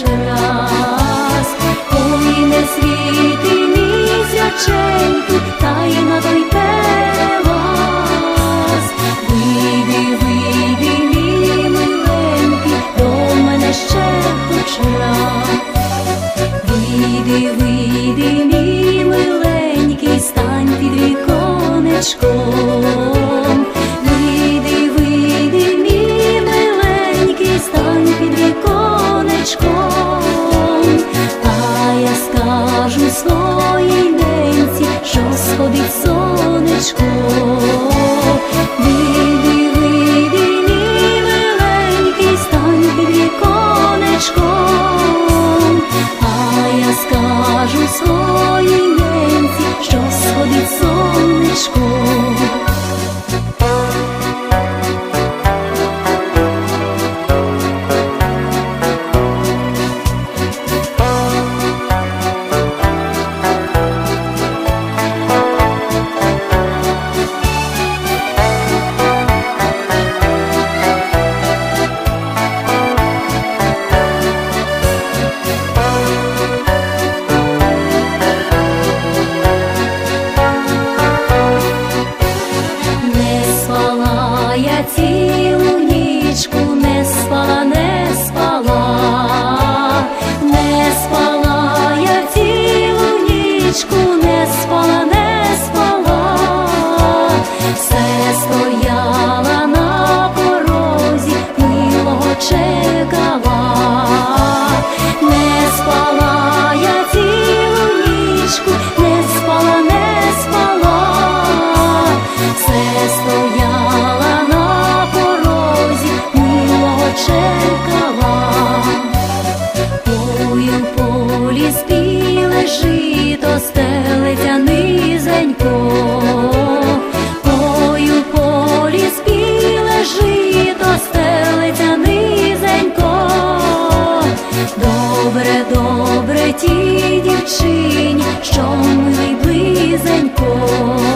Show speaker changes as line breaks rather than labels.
лиш раз, ой не світи місяченьку, таємна той пелас, вийди, вийди, мій миленький, до мене ще хоч раз, вийди, вийди. цілу нічку. жито стелиться низенько, Ой, у полі спіле жито стелиться низенько, добре, добре ті дівчині, що милий близенько.